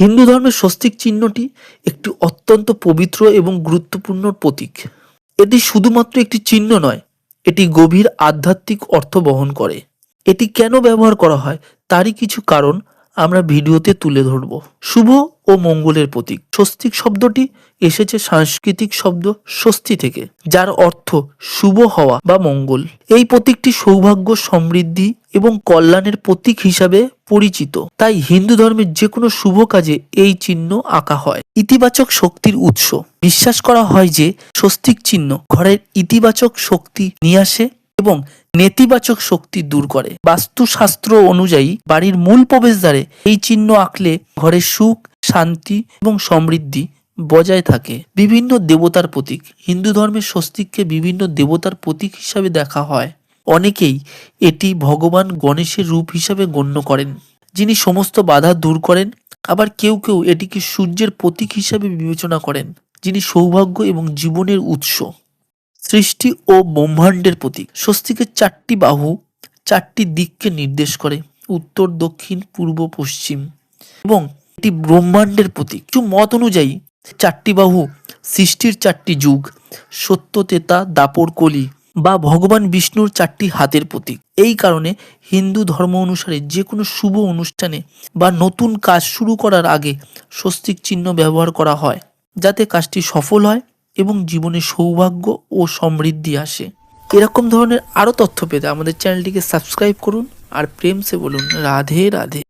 হিন্দু ধর্মের স্বস্তিক চিহ্নটি একটি অত্যন্ত পবিত্র এবং গুরুত্বপূর্ণ প্রতীক। এটি শুধুমাত্র একটি চিহ্ন নয়, এটি গভীর আধ্যাত্মিক অর্থ বহন করে। এটি কেন ব্যবহার করা হয়, তারই কিছু কারণ আমরা ভিডিওতে তুলে ধরব। শুভ ও মঙ্গলের প্রতীক। স্বস্তিক শব্দটি এসেছে সাংস্কৃতিক শব্দ স্বস্তি থেকে, যার অর্থ শুভ হওয়া বা মঙ্গল। এই প্রতীকটি সৌভাগ্য, সমৃদ্ধি এবং কল্যাণের প্রতীক হিসাবে পরিচিত। তাই হিন্দু ধর্মের যে কোনো শুভ কাজে এই চিহ্ন আঁকা হয়। ইতিবাচক শক্তির উৎস। বিশ্বাস করা হয় যে স্বস্তিক চিহ্ন ঘরের ইতিবাচক শক্তি নিয়ে আসে এবং নেতিবাচক শক্তি দূর করে। বাস্তুশাস্ত্র অনুযায়ী বাড়ির মূল প্রবেশদ্বারে এই চিহ্ন আঁকলে ঘরে সুখ, শান্তি এবং সমৃদ্ধি বজায় থাকে। বিভিন্ন দেবতার প্রতীক। হিন্দু ধর্মের স্বস্তিককে বিভিন্ন দেবতার প্রতীক হিসাবে দেখা হয়। অনেকেই এটি ভগবান গণেশের রূপ হিসাবে গণ্য করেন, যিনি সমস্ত বাধা দূর করেন। আবার কেউ কেউ এটিকে সূর্যের প্রতীক হিসাবে বিবেচনা করেন, যিনি সৌভাগ্য এবং জীবনের উৎস। সৃষ্টি ও ব্রহ্মাণ্ডের প্রতীক। স্বস্তিকের চারটি বাহু, চারটি দিককে নির্দেশ করে, উত্তর, দক্ষিণ, পূর্ব, পশ্চিম। এবং এটি ব্রহ্মাণ্ডের প্রতীক। কিছু মত অনুযায়ী, চারটি বাহু, সৃষ্টির চারটি যুগ, সত্য, তেতা, দাপর, কলি বা ভগবান বিষ্ণুর চারটি হাতের প্রতীক। এই কারণে হিন্দু ধর্ম অনুসারে যে কোনো শুভ অনুষ্ঠানে বা নতুন কাজ শুরু করার আগে স্বস্তিক চিহ্ন ব্যবহার করা হয়, যাতে কাজটি সফল হয় এবং জীবনে সৌভাগ্য ও সমৃদ্ধি আসে। এরকম ধরনের আরও তথ্য পেতে আমাদের চ্যানেলটিকে সাবস্ক্রাইব করুন আর প্রেম সে বলুন, রাধে রাধে।